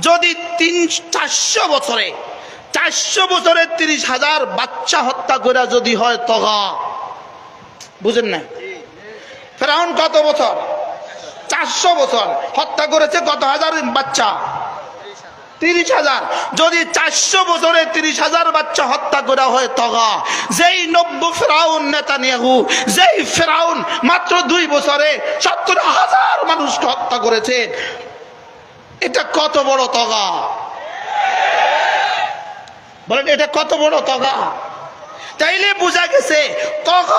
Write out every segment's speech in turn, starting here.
যদি তিন, চারশো বছরে চারশো বছরে তিরিশ হাজার বাচ্চা হত্যা করে যদি হয় তগা। বুঝেন না? ফেরাউন কত বছর? চারশো বছর হত্যা করেছে কত হাজার বাচ্চা? তিরিশ হাজার। যদি চারশো বছরে তিরিশ হাজার বাচ্চা হত্যা করা হয়, তগা। যেই নব্য ফেরাউন নেতা নেহু যেই ফেরাউন মাত্র দুই বছরে সত্তর হাজার মানুষকে হত্যা করেছে, এটা কত বড় তগা? বলেন, এটা কত বড় তগা? তাইলে বোঝা গেছে তগ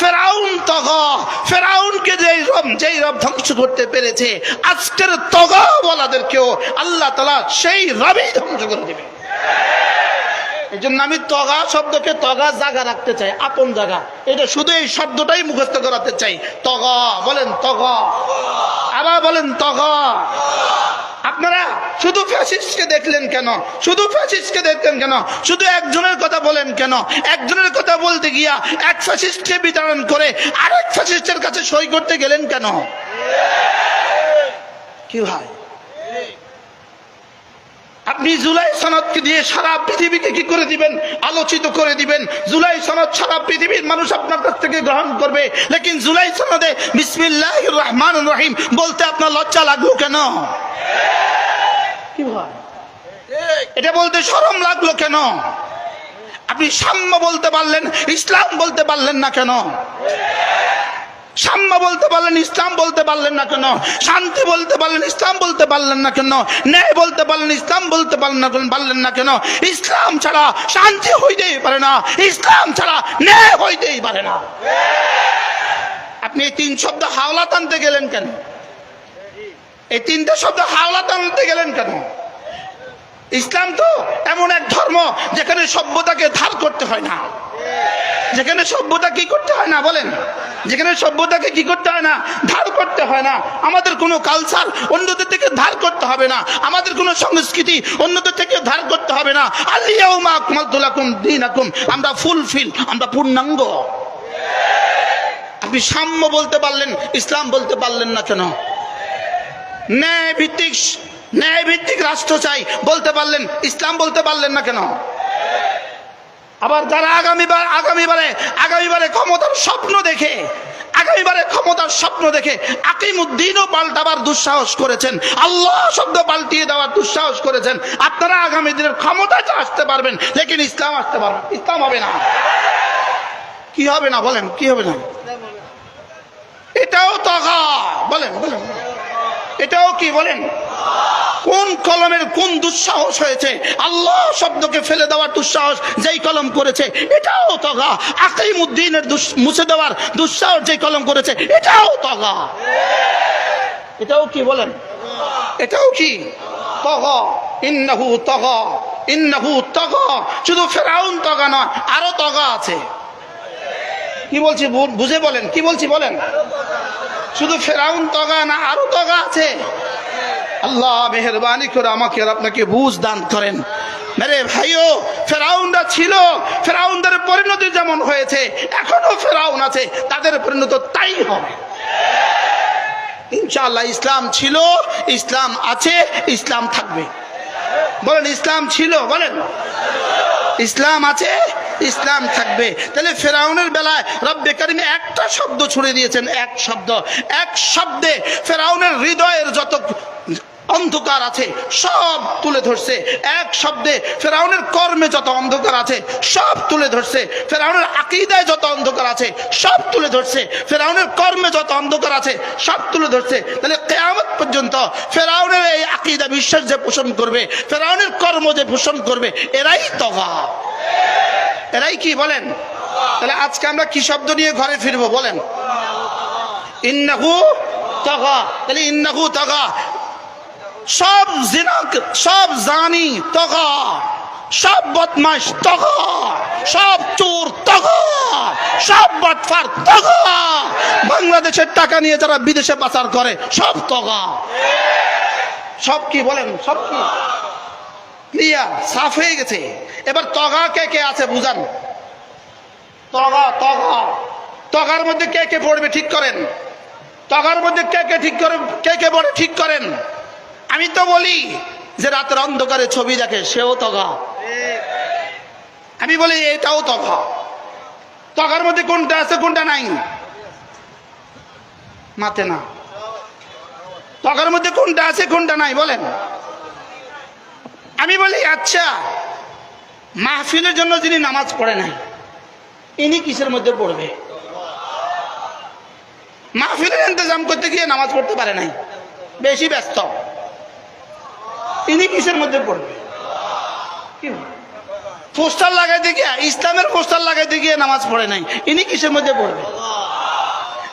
ফেরাউন তগ ফেরাউনকে যেই রব যেই রব ধ্বংস করতে পেরেছে, আজকের তগ বলাদেরকেও আল্লাহ তালা সেই রবই ধ্বংস করে দেবে। এই জন্য আমি তগা শব্দকে তগা জায়গা রাখতে চাই, আপন জায়গা। এটা শুধু এই শব্দটাই মুখস্থ করাতে চাই তগ বলেন তগ আবার বলেন তগ আপনারা শুধু ফ্যাসিস্টকে দেখলেন কেন? শুধু ফ্যাসিস্টকে দেখলেন কেন? শুধু একজনের কথা বলেন কেন? একজনের কথা বলতে গিয়া এক ফ্যাসিস্টকে বিতরণ করে আরেক ফ্যাসিস্টের কাছে সই করতে গেলেন কেন? কি ভাই? আপনি জুলাই সনদকে দিয়ে সারা পৃথিবীকে কি করে দিবেন? আলোচিত করে দিবেন। জুলাই সনদ সারা পৃথিবীর মানুষ আপনার কাছ থেকে গ্রহণ করবে। লেকিন জুলাই সনদে বিসমিল্লাহ রহমান রহিম বলতে আপনার লজ্জা লাগল কেন? কি ভাই? এটা বলতে শরম লাগল কেন? আপনি সাম্য বলতে পারলেন ইসলাম বলতে পারলেন না কেন? সাম্য বলতে পারলেন, ইসলাম বলতে পারলেন না কেন? শান্তি বলতে পারলেন, ইসলাম বলতে পারলেন না কেন? ন্যায় বলতে পারলেন, ইসলাম বলতে পারলেন না কেন? পারলেন না কেন? ইসলাম ছাড়া শান্তি হইতেই পারে না। ইসলাম ছাড়া ন্যায় হইতেই পারে না। আপনি এই তিন শব্দ হাওলা টানতে গেলেন কেন? এই তিনটে শব্দ হাওলা টানতে গেলেন কেন? ইসলাম তো এমন এক ধর্ম যেখানে সভ্যতাকে ধার করতে হয় না। যেখানে সভ্যতা কি করতে হয় না, বলেন। যেখানে সভ্যতাকে কি করতে হয় না, ধার করতে হয় না। আমাদের কোনো কালচার অন্যদের থেকে ধার করতে হবে না। আমাদের কোনো সংস্কৃতি অন্যদের থেকে ধার করতে হবে না। আলিয়াউমা দিন দীনাকুম, আমরা ফুলফিল, আমরা পূর্ণাঙ্গ। আপনি সাম্য বলতে পারলেন, ইসলাম বলতে পারলেন না কেন? ন্যায় ভিত্তিক ন্যায় ভিত্তিক রাষ্ট্র চাই, বলতে পারলেন, ইসলাম বলতে পারলেন না কেন? আবার যারা আগামীবার, আগামীবারে আগামীবারে ক্ষমতার স্বপ্ন দেখে, আগামীবারে ক্ষমতার স্বপ্ন দেখে আকিমুদ্দিনও পাল্টাবার দুঃসাহস করেছেন। আল্লাহ শব্দ পাল্টিয়ে দেওয়ার দুঃসাহস করেছেন। আপনারা আগামী দিনের ক্ষমতায় আসতে পারবেন, লেকিন ইসলাম আসতে পারবেন ইসলাম হবে না। কি হবে না বলেন, কি হবে না? এটাও তগা। বলেন বলেন। এটাও কি বলেন? কোন কলমের কোন দুঃসাহস হয়েছে? আল্লাহ শব্দকে ফেলে দেওয়ার দুঃসাহস যেই কলম করেছে, এটাও তগা। আকিমুদ্দিনের মুছে দেওয়ার দুঃসাহস যেই কলম করেছে, এটাও তগা। এটাও কি বলেন? এটাও কি? তগা। ইন্নাহু তগা। ইন্নাহু তগা। শুধু ফেরাউন তগা নয়, আরও তগা আছে। কি বলছি বুঝে বলেন, কি বলছি বলেন? শুধু ফেরাউন তগা না, আরও তগা আছে। আল্লাহ মেহরবানি করে আমাকে আর আপনাকে বুঝ দান করেন। মেরে ভাইও, ফেরাউনরা ছিল, ফেরাউনদের পরিণতি যেমন হয়েছে, এখনও ফেরাউন আছে, তাদের পরিণত তাই হবে। ইনশাআল্লাহ ইসলাম ছিল, ইসলাম আছে, ইসলাম থাকবে। বলেন, ইসলাম ছিল, বলেন। ইসলাম আছে, ইসলাম থাকবে। তাহলে ফেরাউনের বেলায় রব্বে কারিমে একটা শব্দ ছুড়ে দিয়েছেন, এক শব্দ। এক শব্দে ফেরাউনের হৃদয়ের যত অন্ধকার আছে, সব তুলে ধরছে। এক শব্দে ফেরাউনের কর্মে যত অন্ধকার আছে, সব তুলে ধরছে। ফেরাউনের আকিদায় যত অন্ধকার আছে, সব তুলে ধরছে। ফেরাউনের কর্মে যত অন্ধকার আছে, সব তুলে ধরছে। তাহলে কেয়ামত পর্যন্ত ফেরাউনের এই আকিদা বিশ্বাস যে পোষণ করবে, ফেরাউনের কর্ম যে পোষণ করবে, এরাই তগা এরাই কি বলেন? তাহলে আজকে আমরা কি শব্দ নিয়ে ঘরে ফিরবো বলেন? ইন্নাহু তাহলে ইন্নাহু তগা সব জিনা সব জানি তগা, সব বদমাস তগা, সব চোর তগা, সব বাটফার তগা। বাংলাদেশের টাকা নিয়ে যারা বিদেশে পাচার করে, সব তগা। সব কি বলেন, সব কি? ক্লিয়ার, সাফ হয়ে গেছে। এবার তগা কে কে আছে বুঝান? তগা তগা। তগার মধ্যে কে কে পড়বে ঠিক করেন? তগার মধ্যে কে কে ঠিক করে, কে কে পড়ে ঠিক করেন? আমি তো বলি যে রাতের অন্ধকারে ছবি দেখে সেও তগা। আমি বলি এটাও তগা। তগার মধ্যে কোনটা আছে, কোনটা নাই? মাতে না। তগার মধ্যে কোনটা আছে, কোনটা নাই, বলেন। আমি বলি আচ্ছা মাহফিলের জন্য যিনি নামাজ পড়ে নাই, ইনি কিসের মধ্যে পড়বে? মাহফিলের ইন্তজাম করতে গিয়ে নামাজ পড়তে পারে নাই। বেশি ব্যস্ত। ইনি কিসের মধ্যে পড়বে? পোস্টার লাগাইতে গিয়ে ইসলামের পোস্টার লাগাইতে গিয়ে নামাজ পড়ে নাই? ইনি কিসের মধ্যে পড়বে?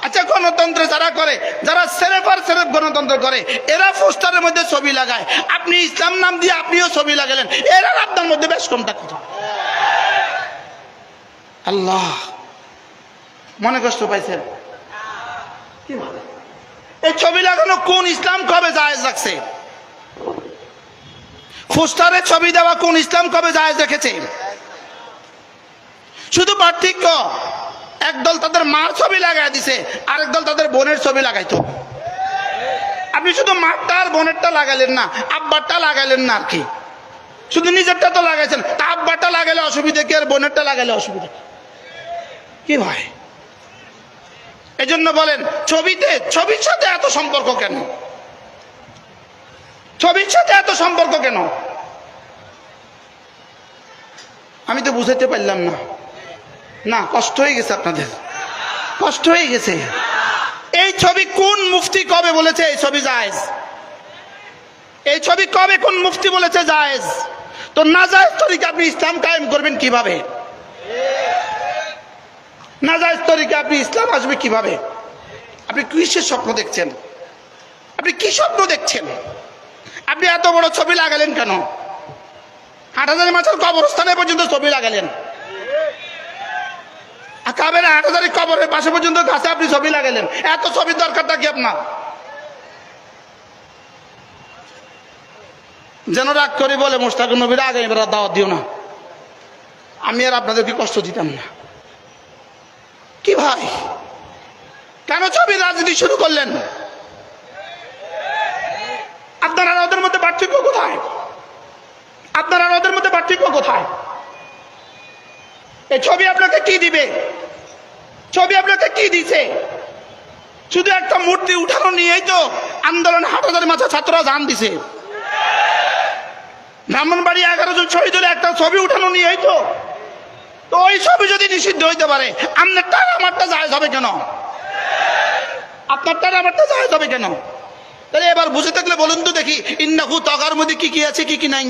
আচ্ছা গণতন্ত্র যারা করে, যারা সেরেফ সেরেফ গণতন্ত্র করে, এরা পোস্টারের মধ্যে ছবি লাগায়। আপনি ইসলাম নাম দিয়ে আপনিও ছবি লাগালেন, এরা আপনার মধ্যে বেশ কমটা কথা। আল্লাহ, মনে কষ্ট পাইছেন? এই ছবি লাগানো কোন ইসলাম কবে জায়েজ রাখছে? পোস্টারে ছবি দেওয়া কোন ইসলাম কবে জায়েজ রেখেছে? শুধু পার্থক্য, একদল তাদের মার ছবি লাগাই দিছে আরেক দল তাদের বোনের ছবি লাগাইতো। আপনি শুধু মারটা আর বোনেরটা লাগাইলেন না, আব্বারটা লাগাইলেন না আর কি। শুধু নিজেরটা তো লাগাইছেন, তা আব্বারটা লাগাইলে অসুবিধা কি, আর বোনেরটা লাগাইলে অসুবিধা কি? ভাই? এই জন্য বলেন, ছবিতে, ছবির সাথে এত সম্পর্ক কেন? ছবির সাথে এত সম্পর্ক কেন? আমি তো বুঝাইতে পারলাম না। না, কষ্ট হয়ে গেছে আপনাদের। কষ্ট হয়ে গেছে। এই ছবি কোন মুফতি কবে বলেছে? এই ছবি জায়েজ। এই ছবি কবে কোন মুফতি বলেছে? জায়েজ। তো না জায়েজ তরিকে আপনি ইসলাম কায়েম করবেন কীভাবে? না জায়েজ তরিকে আপনি ইসলাম আসবে কীভাবে? আপনি কিসের স্বপ্ন দেখছেন? আপনি কি স্বপ্ন দেখছেন? আপনি এত বড় ছবি লাগালেন কেন? হাটাজারি মাছের কবরস্থানে পর্যন্ত ছবি লাগালেন। আর কাবের হাটাজারি কবরের পাশে পর্যন্ত গাছে আপনি ছবি লাগালেন। এত ছবির দরকারটা কি আপনার? যেন রাগ করি বলে মোস্তাক নবীর আগে এবার দাওয়াত দিও না। আমি আর আপনাদেরকে কষ্ট দিতাম না। কি ভাই? কেন ছবি রাজনীতি শুরু করলেন? আপনার ওদের মধ্যে পার্থক্য কোথায়? আপনারা ওদের মধ্যে পার্থক্য কোথায়? এই ছবি আপনাকে কি দিবে? ছবি আপনাকে কি দিছে? শুধু একটা মূর্তি উঠানো নিয়েই তো আন্দোলন হাটাজারি মাথা ছাত্ররা জান দিছে। ব্রাহ্মণবাড়ি এগারো জন শহীদ একটা ছবি উঠানো নিয়েই তো। তো ওই ছবি যদি নিষিদ্ধ হইতে পারে আপনারটা আর আমারটা জায়জ হবে কেন? আপনারটা আর আমারটা জায়জ হবে কেন? তাহলে এবার বুঝে থাকলে বলুন তো দেখি, ইন্নাহু তগার মধ্যে কি কি আছে, কি কি নাই?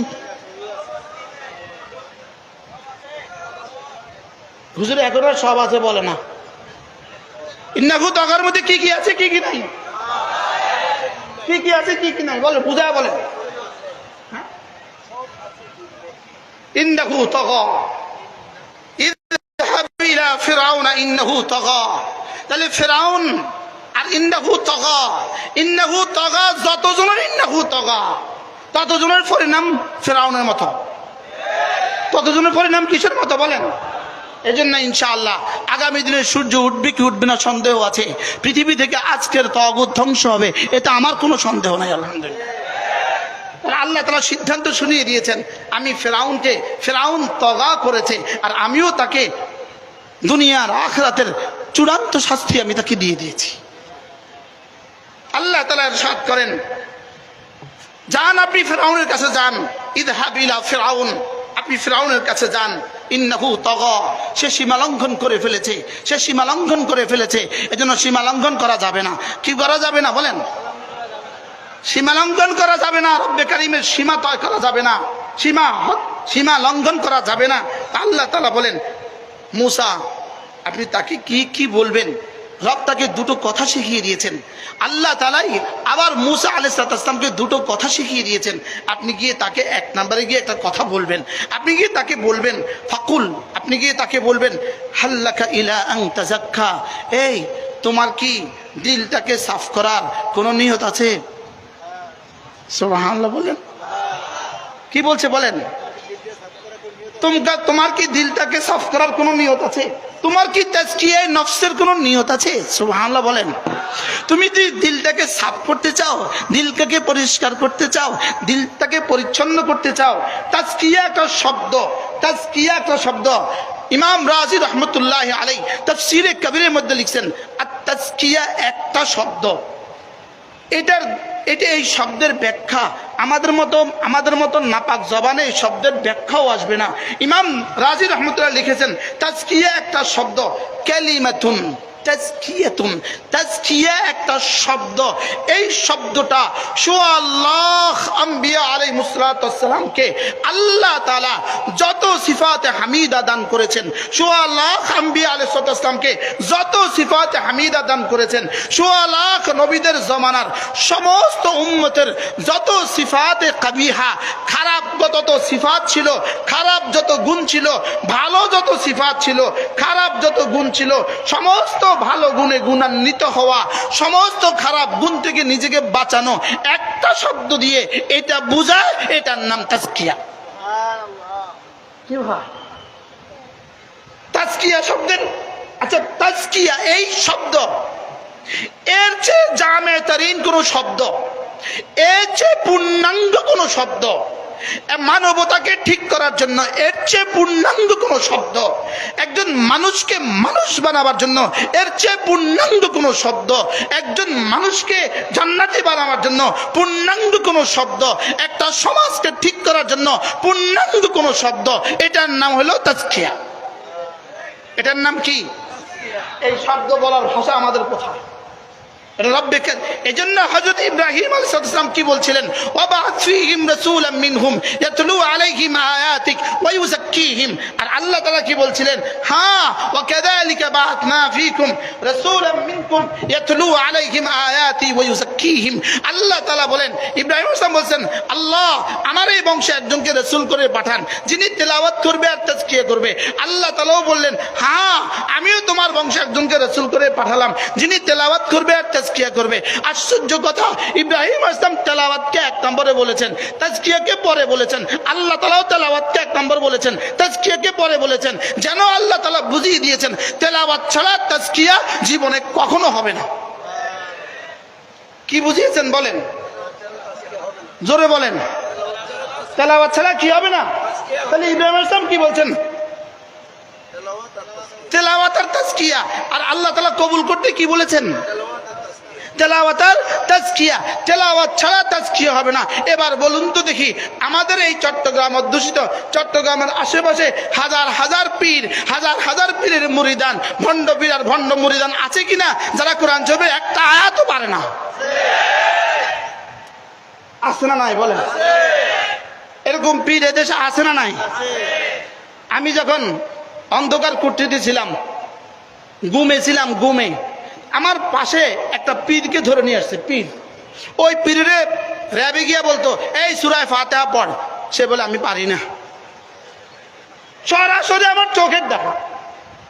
হুজুর, এখন আর সব আছে বলে না। ইন্নাহু তগার মধ্যে কি কি আছে, কি কি নাই? কি কি আছে, কি কি নাই? বলে, বুঝায় বলে ইন্নাহু তগা। ইযহাব ইলা ফিরাউনা, ইন্নাহু তগা। তাহলে ফিরাউন আর ইন্নাহু তগা। ইন্নাহু তগা যতজনের ইন্নাহু তগা, ততজনের পরিণাম ফেরাউনের মতো। ততজনের পরিণাম কিসের মতো বলেন? এই জন্য ইনশাআল্লাহ আগামী দিনে সূর্য উঠবে কি উঠবে না সন্দেহ আছে। পৃথিবী থেকে আজকের তগত ধ্বংস হবে, এটা আমার কোনো সন্দেহ নাই, আলহামদুলিল্লাহ। আল্লাহ তালা সিদ্ধান্ত শুনিয়ে দিয়েছেন, আমি ফেরাউনকে, ফেরাউন তগা করেছে, আর আমিও তাকে দুনিয়ার আখরাতের চূড়ান্ত শাস্তি আমি তাকে দিয়ে দিয়েছি। আল্লাহ তালা সাত করেন। যান আপনি ফেরাউনের কাছে যান। ঈদ হাবিলা ফেরাউন। আপনি ফেরাউনের কাছে যান। ইন্নাহু তগ। সে সীমা লঙ্ঘন করে ফেলেছে। সে সীমা লঙ্ঘন করে ফেলেছে। এজন্য সীমা লঙ্ঘন করা যাবে না। কি করা যাবে না বলেন? সীমা লঙ্ঘন করা যাবে না। রব্বে কারিমের সীমা তয় করা যাবে না। সীমা সীমা লঙ্ঘন করা যাবে না। আল্লাহ তালা বলেন, মুসা, আপনি তাকে কি কি বলবেন? রব তাকে দুটো কথা শিখিয়ে দিয়েছেন। আল্লাহ তালাই আবার মুসা আলাইসালামকে দুটো কথা শিখিয়ে দিয়েছেন। আপনি গিয়ে তাকে এক নম্বরে গিয়ে একটা কথা বলবেন। আপনি গিয়ে তাকে বলবেন, ফাকুল আপনি গিয়ে তাকে বলবেন হাল্লাকা ইলা আং তাজাক্কা এই, তোমার কি দিলটাকে সাফ করার কোনো নিয়ত আছে? সুবহানাল্লাহ বলেন। কি বলছে বলেন? তোমার কি দিলটাকে সাফ করার কোনো নিয়ত আছে? তোমার কি তাজকিয়ায় নফসের কোনো নিয়ত আছে? সুবহানাল্লাহ বলেন। তুমি যদি দিলটাকে সাফ করতে চাও, দিলটাকে পরিষ্কার করতে চাও, দিলটাকে পরিচ্ছন্ন করতে চাও, তাজকিয়া একটা শব্দ, তাজকিয়া একটা শব্দ। ইমাম রাজি রহমতুল্লাহ আলাই তাফসিরে কবিরের মধ্যে লিখছেন আর তাজকিয়া একটা শব্দ। এটার, এটা এই শব্দের ব্যাখ্যা আমাদের মতো আমাদের মতো নাপাক জবানে এই শব্দের ব্যাখ্যাও আসবে না। ইমাম রাজি রহমতুল্লাহ লিখেছেন, তাজকিয়া একটা শব্দ ক্যালিমাতুন তাজকিয়াতুন। তাজকিয়া একটা শব্দ। এই শব্দটা সোয়াল্লাহ আম্বিয়া আলাইহিসসালামকে আল্লাহ তাআলা যত সিফাতে হামিদা দান করেছেন, সোয়াল্লাহ আম্বিয়া আলাইহিসসালামকে যত সিফাতে হামিদা দান করেছেন সোয়ালাখ নবীদের জমানার সমস্ত উম্মতের যত সিফাতে কাবিহা, খারাপ যত সিফাত ছিল, খারাপ যত গুণ ছিল, ভালো যত সিফাত ছিল, খারাপ যত গুণ ছিল, সমস্ত ভালো গুণে গুণান্বিত হওয়া সমস্ত খারাপ গুণ থেকে নিজেকে বাঁচানো একটা শব্দ দিয়ে এটা বুঝায় এটার নাম কি ভাই তাজকিয়া শব্দের আচ্ছা তাজকিয়া এই শব্দ এর চেয়ে জামে তারিন কোনো শব্দ এর চেয়ে পূর্ণাঙ্গ কোনো শব্দ মানবতাকে ঠিক করার জন্য, এর চেয়ে পূর্ণাঙ্গ কোনো শব্দ, একজন মানুষকে মানুষ বানাবার জন্য, এর চেয়ে পূর্ণাঙ্গ কোনো শব্দ, একজন মানুষকে জান্নাতি বানাবার জন্য পূর্ণাঙ্গ কোনো শব্দ, একটা সমাজকে ঠিক করার জন্য পূর্ণাঙ্গ কোনো শব্দ, এটার নাম হলো তাজকিয়া। এটার নাম কি? এই শব্দ বলার ভাষা আমাদের কোথায়? ইব্রাহিম আল্লাহ বলছিলেন? হ্যাঁ বলেন, ইব্রাহিম আল্লাহ আমার এই বংশে একজনকে রাসূল করে পাঠান, যিনি তেলাওয়াত করবে আর করবে। আল্লাহ তাআলাও বললেন হ্যাঁ আমিও তোমার বংশে একজনকে রাসূল করে পাঠালাম, যিনি তেলাওয়াত করবে আর তাজকিয়া করবে। আশ্চর্য কথা, ইব্রাহিম আসলাম তেলাওয়াতকে এক নম্বরে বলেছেন, তাজকিয়াকে পরে বলেছেন, আল্লাহ তালাও তেলাওয়াতকে এক নম্বর বলেছেন, তাজকিয়াকে পরে বলেছেন, যেন আল্লাহ তালা বুঝিয়ে দিয়েছেন, তেলাওয়াত ছাড়া তাজকিয়া জীবনে কখনো হবে না। কি বুঝিয়েছেন বলেন? জোরে বলেন। তেলাওয়াত ছাড়া কি হবে না? তাহলে ইব্রাহিম আসলাম কি বলছেন? তেলাওয়াত আর তাজকিয়া। আর আল্লাহ তালা কবুল করতে কি বলেছেন? তেলাওয়াত আর তাজকিয়া। তেলাওয়াত ছাড়া তাজকিয়া হবে না। এবার বলুন তো দেখি, আমাদের এই চট্টগ্রাম অধ্যুষিত, চট্টগ্রামের আশেপাশে হাজার হাজার পীর, হাজার হাজার পীরের মুরিদান, ভণ্ড পীর আর ভণ্ড মুরিদান আছে কিনা, যারা কোরআন ছবি একটা আয়াতও পারে না। আছে না নাই বলেন। এরকম পীর এদেশে আছে না নাই? আমি যখন অন্ধকার কুটিতে ছিলাম, গুমে ছিলাম, গুমে। আমার পাশে একটা পীরকে ধরে নিয়ে আসছে, পীর। ওই পীরে র্যাবে গিয়া বলতো, এই সুরায় ফাতেহা পড়। সে বলে, আমি পারি না। সরাসরি আমার চোখের দেখা।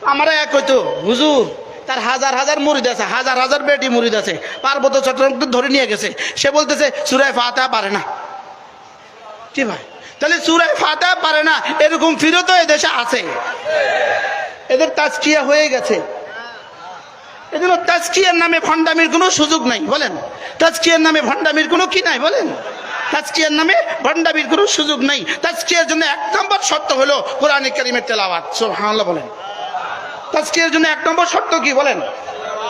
আমার এক হইতো, হুজুর, তার হাজার হাজার মুরিদ আছে, হাজার হাজার বেটি মুরিদ আছে, পার্বত্য চট্টগ্রামকে ধরে নিয়ে গেছে। সে বলতেছে, সুরায় ফাতেহা পারে না। কি ভাই? তাহলে সুরায় ফাতেহা পারে না, এরকম ফিরত এদেশে আছে। এদের তাজকিয়া হয়ে গেছে। এজন্য তাজকিয়ার নামে ভণ্ডামির কোনো সুযোগ নাই, বলেন। তাজকিয়ার নামে ভণ্ডামির কোনো কি নাই, বলেন। তাজকিয়ার নামে ভণ্ডামির কোনো সুযোগ নাই। তাজকিয়ার জন্য এক নম্বর শর্ত হলো কোরআনে কারিমের তেলাওয়াত, সুবহানাল্লাহ বলেন। তাজকিয়ার জন্য এক নম্বর শর্ত কি, বলেন।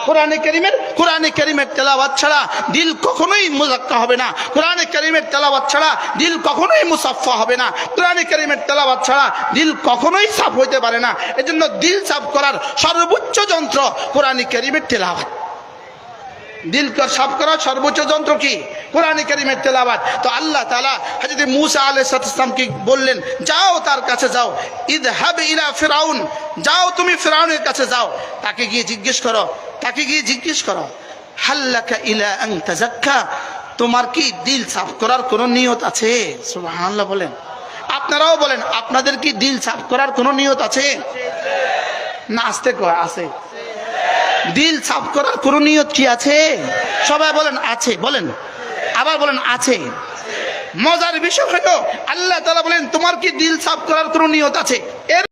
কোরআনে করিমের কোরআনে করিমের তেলাবাদ ছাড়া দিল কখনোই মুজাক্কা হবে না। কোরআনে করিমের তেলাবাদ ছাড়া দিল কখনোই মুসাফা হবে না। কোরআনে করিমের তেলাবাদ ছাড়া দিল কখনোই সাফ হইতে পারে না। এজন্য দিল সাফ করার সর্বোচ্চ যন্ত্র কোরআনে করিমের তেলাওয়াত। দিল সাফ করার সর্বোচ্চ যন্ত্র কি? কোরআনে করিমের তেলাওয়াত। তো আল্লাহ তাআলা হযরত মূসা আলাইহিস সালামকে বললেন, যাও তার কাছে যাও। ঈদ হাব ইলা ফেরাউন। যাও তুমি ফেরাউনের কাছে যাও। তাকে গিয়ে জিজ্ঞেস করো, তাকে গিয়ে জিজ্ঞেস করো হাল্লাকা ইলা আন তাজাক্কা তোমার কি দিল সাফ করার কোনো নিয়ত আছে? সুবহানাল্লাহ বলেন। আপনারাও বলেন, আপনাদের কি দিল সাফ করার কোনো নিয়ত আছে? না, আসতে কয় আছে দিল সাফ করার কোনো নিয়ত কি আছে? সবাই বলেন, আছে। বলেন, আবার বলেন, আছে। মজার বিষয় হলো, আল্লাহ তালা বলেন, তোমার কি দিল সাফ করার কোনো নিয়ত আছে? এর